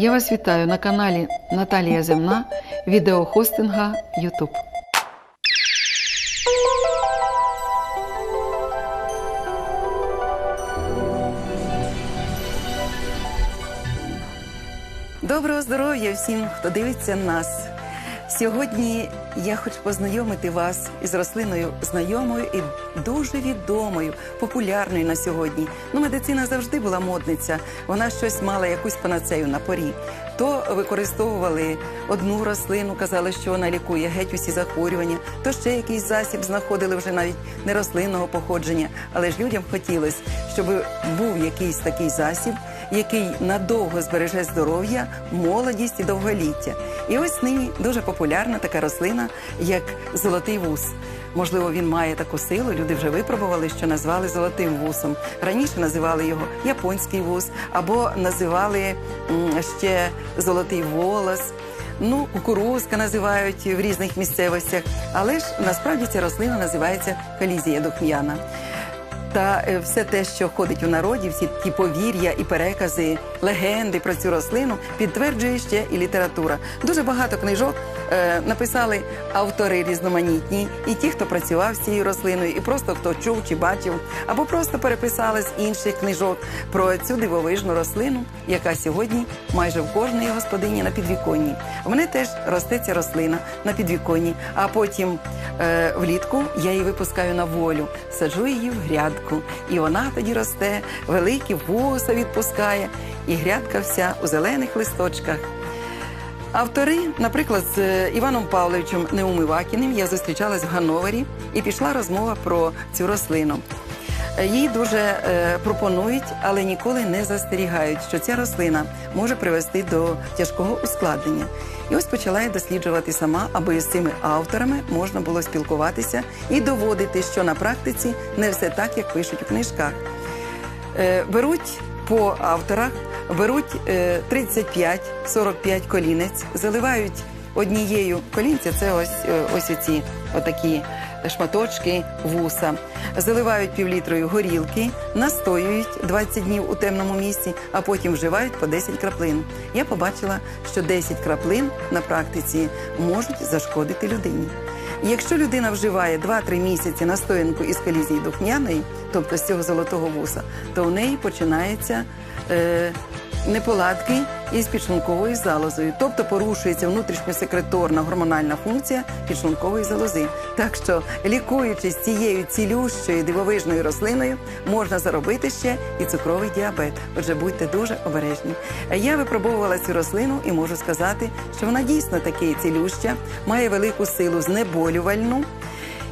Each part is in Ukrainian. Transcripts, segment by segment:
Я вас вітаю на каналі Наталія Земна відеохостинга YouTube. Доброго здоров'я всім, хто дивиться нас. Сьогодні я хочу познайомити вас із рослиною знайомою і дуже відомою, популярною на сьогодні. Ну, медицина завжди була модниця. Вона щось мала якусь панацею на порі. То використовували одну рослину, казали, що вона лікує геть усі захворювання, то ще якийсь засіб знаходили вже навіть не рослинного походження. Але ж людям хотілося, щоб був якийсь такий засіб, який надовго збереже здоров'я, молодість і довголіття. І ось нині дуже популярна така рослина, як золотий вус. Можливо, він має таку силу. Люди вже випробували, що назвали золотим вусом. Раніше називали його японський вус або називали ще золотий волос. Ну, кукурузка називають в різних місцевостях, але ж насправді ця рослина називається колізія духм'яна. Та е, все те, що ходить у народі, всі ті повір'я і перекази, легенди про цю рослину підтверджує ще і література. Дуже багато книжок е, написали автори різноманітні, і ті, хто працював з цією рослиною, і просто хто чув чи бачив, або просто переписали з інших книжок про цю дивовижну рослину, яка сьогодні майже в кожної господині на підвіконні. В мене теж росте ця рослина на підвіконні, а потім е, влітку я її випускаю на волю, саджу її в грядку, і вона тоді росте, великі вуса відпускає, і грядка вся у зелених листочках. Автори, наприклад, з е, Іваном Павловичем Неумивакіним я зустрічалась в Гановері і пішла розмова про цю рослину. Е, Її дуже е, пропонують, але ніколи не застерігають, що ця рослина може привести до тяжкого ускладнення. І ось почала я досліджувати сама, аби з цими авторами можна було спілкуватися і доводити, що на практиці не все так, як пишуть у книжках. Е, беруть по авторах, беруть е, 35-45 колінець, заливають однією колінця, це ось, е, ось оці отакі шматочки вуса, заливають півлітрою горілки, настоюють 20 днів у темному місці, а потім вживають по 10 краплин. Я побачила, що 10 краплин на практиці можуть зашкодити людині. Якщо людина вживає 2-3 місяці настоянку із колізії духмяної, тобто з цього золотого вуса, то у неї починається е, неполадки із підшлунковою залозою, тобто порушується внутрішньосекреторна гормональна функція підшлункової залози. Так що, лікуючись цією цілющою дивовижною рослиною, можна заробити ще і цукровий діабет. Отже, будьте дуже обережні. Я випробовувала цю рослину і можу сказати, що вона дійсно таки цілюща, має велику силу знеболювальну.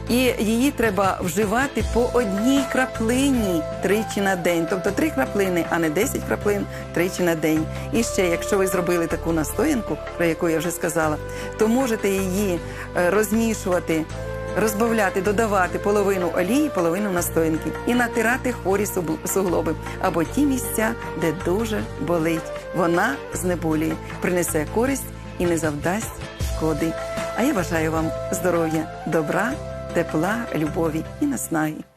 І її треба вживати по одній краплині тричі на день, тобто три краплини, а не 10 краплин тричі на день. І ще, якщо ви зробили таку настоянку, про яку я вже сказала, то можете її е, розмішувати. Розбавляти, додавати половину олії, половину настоянки і натирати хворі суглоби або ті місця, де дуже болить. Вона знеболює, принесе користь і не завдасть шкоди. А я бажаю вам здоров'я, добра, тепла, любові і наснаги.